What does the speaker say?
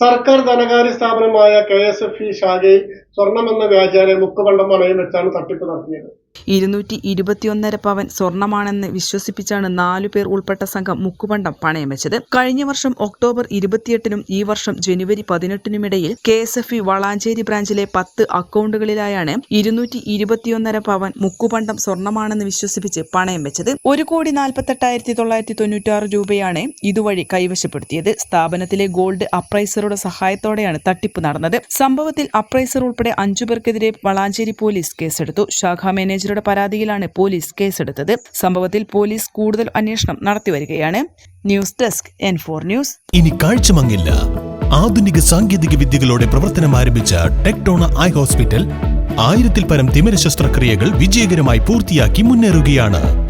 സർക്കാർ ധനകാര്യ സ്ഥാപനമായ കെ എസ് എഫ് ഇ ശാഖയിൽ സ്വർണമെന്ന വ്യാജേന മുക്കുപണ്ടം പണയം വെച്ചാണ് തട്ടിപ്പ് നടത്തിയത്. ഇരുന്നൂറ്റി ഇരുപത്തിയൊന്നര പവൻ സ്വർണമാണെന്ന് വിശ്വസിപ്പിച്ചാണ് നാലു പേർ ഉൾപ്പെട്ട സംഘം മുക്കുപണ്ടം പണയം വെച്ചത്. കഴിഞ്ഞ വർഷം ഒക്ടോബർ ഇരുപത്തിയെട്ടിനും ഈ വർഷം ജനുവരി പതിനെട്ടിനുമിടയിൽ K S F E Valanchery ബ്രാഞ്ചിലെ പത്ത് അക്കൗണ്ടുകളിലായാണ് ഇരുന്നൂറ്റി ഇരുപത്തിയൊന്നര പവൻ മുക്കുപണ്ടം സ്വർണമാണെന്ന് വിശ്വസിപ്പിച്ച് പണയം വെച്ചത്. ഒരു കോടി നാൽപ്പത്തെട്ടായിരത്തി തൊള്ളായിരത്തി തൊണ്ണൂറ്റാറ് രൂപയാണ് ഇതുവഴി കൈവശപ്പെടുത്തിയത്. സ്ഥാപനത്തിലെ ഗോൾഡ് അപ്രൈസറുടെ സഹായത്തോടെയാണ് തട്ടിപ്പ് നടന്നത്. സംഭവത്തിൽ അപ്രൈസർ ഉൾപ്പെടെ അഞ്ചു പേർക്കെതിരെ വളാഞ്ചേരി പോലീസ് കേസെടുത്തു. ശാഖാ മാനേജറുടെ പരാതിയിലാണ് പോലീസ് കേസെടുത്തത്. സംഭവത്തിൽ പോലീസ് കൂടുതൽ അന്വേഷണം നടത്തിവരികയാണ് news desk N four news. ഇനി കാഴ്ചമങ്ങില്ല. ആധുനിക സാങ്കേതിക വിദ്യകളോടെ പ്രവർത്തനം ആരംഭിച്ച ടെക്ടോണ ഐ ഹോസ്പിറ്റൽ ആയിരത്തിൽ പരം തിമിര ശസ്ത്രക്രിയകൾ വിജയകരമായി പൂർത്തിയാക്കി മുന്നേറുകയാണ്.